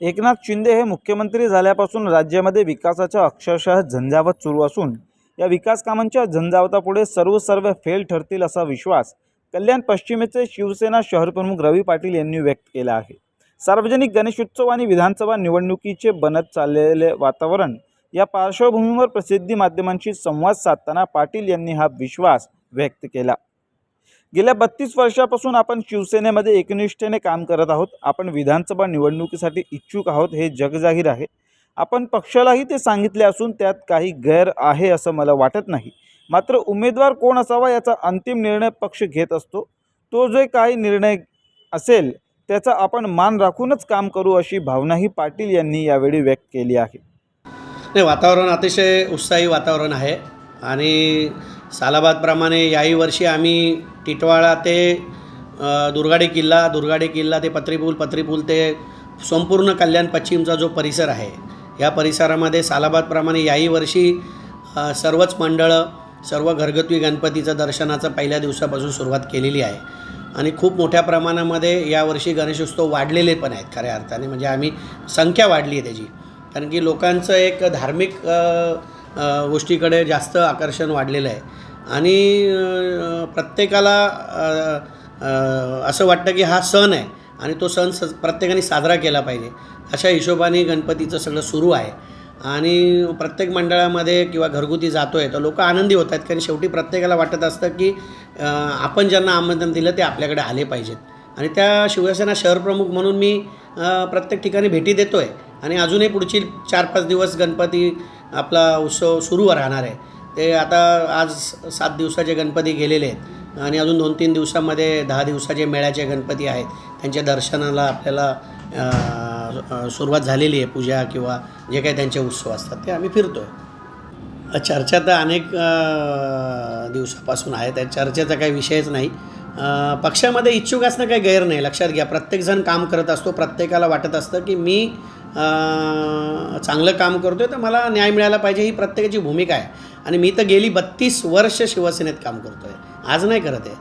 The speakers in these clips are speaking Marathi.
एकनाथ शिंदे हे मुख्यमंत्री झाल्यापासून राज्यामध्ये विकासाच्या अक्षरशः झंझावत सुरू असून या विकास कामांच्या झंझावतापुढे सर्व सर्व फेल ठरतील असा विश्वास कल्याण पश्चिमेचे शिवसेना शहरप्रमुख रवी पाटील यांनी व्यक्त केला आहे. सार्वजनिक गणेशोत्सव आणि विधानसभा निवडणुकीचे बनत चाललेले वातावरण या पार्श्वभूमीवर प्रसिद्धी माध्यमांशी संवाद साधताना पाटील यांनी हा विश्वास व्यक्त केला. गेल्या बत्तीस वर्षापासून आपण शिवसेनेमध्ये एकनिष्ठेने काम करत आहोत. आपण विधानसभा निवडणुकीसाठी इच्छुक आहोत. हे जगजाहीर आहे. आपण पक्षालाही ते सांगितले असून त्यात काही गैर आहे असं मला वाटत नाही. मात्र उमेदवार कोण असावा याचा अंतिम निर्णय पक्ष घेत असतो. तो जे काही निर्णय असेल त्याचा आपण मान राखूनच काम करू अशी भावनाही पाटील यांनी यावेळी व्यक्त केली आहे. वातावरण अतिशय उत्साही वातावरण आहे. आणि सालाबादप्रमाणे याही वर्षी आम्ही टिटवाळा ते दुर्गाडे किल्ला दुर्गाडे किल्ला ते पत्रीपूल पत्रीपूल ते संपूर्ण कल्याण पश्चिमचा जो परिसर आहे या परिसरामध्ये सालाबादप्रमाणे याही वर्षी सर्वच मंडळं सर्व घरगुती गणपतीचं दर्शनाचं पहिल्या दिवसापासून सुरुवात केलेली आहे. आणि खूप मोठ्या प्रमाणामध्ये यावर्षी गणेशोत्सव वाढलेले पण आहेत खऱ्या अर्थाने. म्हणजे आम्ही संख्या वाढली आहे त्याची. कारण की लोकांचं एक धार्मिक गोष्टीकडे जास्त आकर्षण वाढलेलं आहे. आणि प्रत्येकाला असं वाटतं की हा सण आहे आणि तो सण स प्रत्येकाने साजरा केला पाहिजे. अशा हिशोबाने गणपतीचं सगळं सुरू आहे. आणि प्रत्येक मंडळामध्ये किंवा घरगुती जातो आहे तर लोक आनंदी होत आहेत. कारण शेवटी प्रत्येकाला वाटत असतं की आपण ज्यांना आमंत्रण दिलं ते आपल्याकडे आले पाहिजेत. आणि त्या शिवसेना शहरप्रमुख म्हणून मी प्रत्येक ठिकाणी भेटी देतो आहे आणि अजूनही पुढची चार पाच दिवस गणपती आपला उत्सव सुरू राहणार आहे. ते आता आज सात दिवसाचे गणपती गेलेले आहेत. आणि अजून दोन तीन दिवसामध्ये दहा दिवसाचे मेळ्याचे गणपती आहेत. त्यांच्या दर्शनाला आपल्याला सुरुवात झालेली आहे पूजा किंवा जे काही त्यांचे उत्सव असतात ते आम्ही फिरतो आहे चर्चा तर अनेक दिवसापासून आहे. त्या चर्चेचा काही विषयच नाही. पक्षामध्ये इच्छुक असणं काही गैर नाही. लक्षात घ्या प्रत्येकजण काम करत असतो प्रत्येकाला वाटत असतं की मी चांगलं काम करतो आहे तर मला न्याय मिळाला पाहिजे ही प्रत्येकाची भूमिका आहे. आणि मी तर गेली बत्तीस वर्ष शिवसेनेत काम करतो आहे आज नाही करत आहे.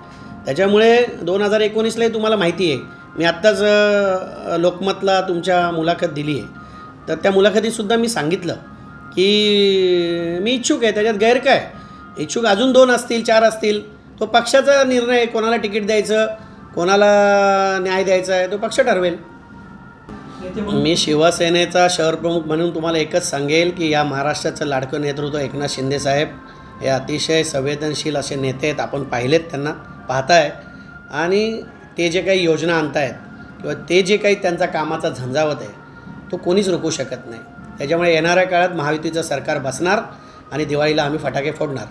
त्याच्यामुळे दोन हजार एकोणीसलाही तुम्हाला माहिती आहे मी आत्ताच लोकमतला तुमच्या मुलाखत दिली आहे. तर त्या मुलाखतीतसुद्धा मी सांगितलं की मी इच्छुक आहे त्याच्यात गैर काय? इच्छुक अजून दोन असतील चार असतील तो पक्षाचा निर्णय कोणाला तिकीट द्यायचं कोणाला न्याय द्यायचा आहे तो पक्ष ठरवेल. मी शिवसेनेचा शहरप्रमुख म्हणून तुम्हाला एकच सांगेल की या महाराष्ट्राचं लाडकं नेतृत्व एकनाथ शिंदेसाहेब हे अतिशय संवेदनशील असे नेते आहेत. आपण पाहिलेत त्यांना पाहताय. आणि ते जे काही योजना आणतायत किंवा ते जे काही त्यांचा कामाचा झंझावत आहे तो कोणीच रोखू शकत नाही. त्याच्यामुळे येणाऱ्या काळात महायुतीचं सरकार बसणार आणि दिवाळीला आम्ही फटाके फोडणार.